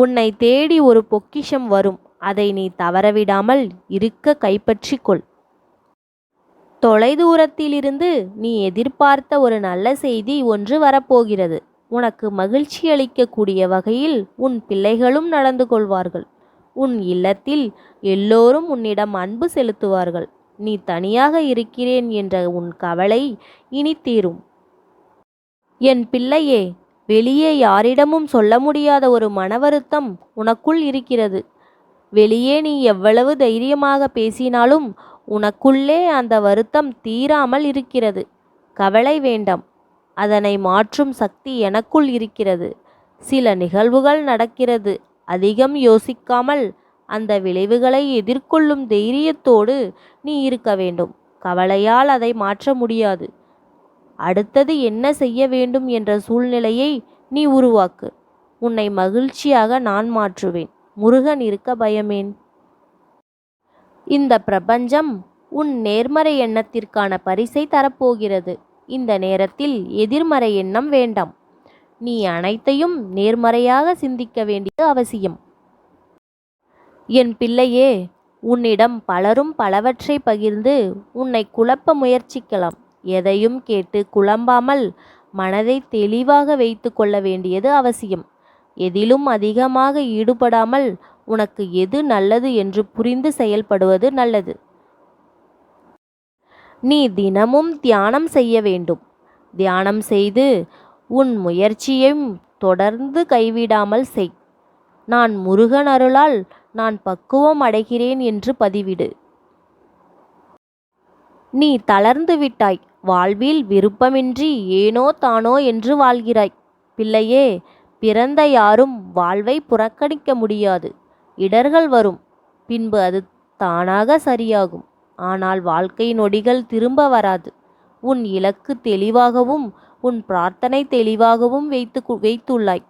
உன்னை தேடி ஒரு பொக்கிஷம் வரும். அதை நீ தவறவிடாமல் இருக்க கைப்பற்றிக் கொள் தொலைதூரத்திலிருந்து நீ எதிர்பார்த்த ஒரு நல்ல செய்தி ஒன்று வரப்போகிறது. உனக்கு மகிழ்ச்சி அளிக்கக்கூடிய வகையில் உன் பிள்ளைகளும் நடந்து கொள்வார்கள். உன் இல்லத்தில் எல்லோரும் உன்னிடம் அன்பு செலுத்துவார்கள். நீ தனியாக இருக்கிறேன் என்ற உன் கவலை இனி தீரும் என் பிள்ளையே வெளியே யாரிடமும் சொல்ல முடியாத ஒரு மனவருத்தம் உனக்குள் இருக்கிறது. வெளியே நீ எவ்வளவு தைரியமாக பேசினாலும் உனக்குள்ளே அந்த வருத்தம் தீராமல் இருக்கிறது. கவலை வேண்டாம். அதனை மாற்றும் சக்தி எனக்குள் இருக்கிறது. சில நிகழ்வுகள் நடக்கிறது. அதிகம் யோசிக்காமல் அந்த விளைவுகளை எதிர்கொள்ளும் தைரியத்தோடு நீ இருக்க வேண்டும். கவலையால் அதை மாற்ற முடியாது. அடுத்தது என்ன செய்ய வேண்டும் என்ற சூழ்நிலையை நீ உருவாக்கு. உன்னை மகிழ்ச்சியாக நான் மாற்றுவேன். முருகன் இருக்க பயமேன். இந்த பிரபஞ்சம் உன் நேர்மறை எண்ணத்திற்கான பரிசை தரப்போகிறது. இந்த நேரத்தில் எதிர்மறை எண்ணம் வேண்டாம். நீ அனைத்தையும் நேர்மறையாக சிந்திக்க வேண்டியது அவசியம். என் பிள்ளையே உன்னிடம் பலரும் பலவற்றை பகிர்ந்து உன்னை குழப்ப முயற்சிக்கலாம். எதையும் கேட்டு குழம்பாமல் மனதை தெளிவாக வைத்து கொள்ள வேண்டியது அவசியம். எதிலும் அதிகமாக ஈடுபடாமல் உனக்கு எது நல்லது என்று புரிந்து செயல்படுவது நல்லது. நீ தினமும் தியானம் செய்ய வேண்டும். தியானம் செய்து உன் முயற்சியையும் தொடர்ந்து கைவிடாமல் செய். நான் முருகன் அருளால் நான் பக்குவம் அடைகிறேன் என்று பதிவிடு. நீ தளர்ந்து விட்டாய். வாழ்வில் விருப்பமின்றி ஏனோ தானோ என்று வாழ்கிறாய். பிள்ளையே பிறந்த யாரும் வாழ்வை புறக்கணிக்க முடியாது. இடர்கள் வரும். பின்பு அது தானாக சரியாகும். ஆனால் வாழ்க்கை நொடிகள் திரும்ப வராது. உன் இலக்கு தெளிவாகவும் உன் பிரார்த்தனை தெளிவாகவும் வைத்து வைத்துள்ளாய்.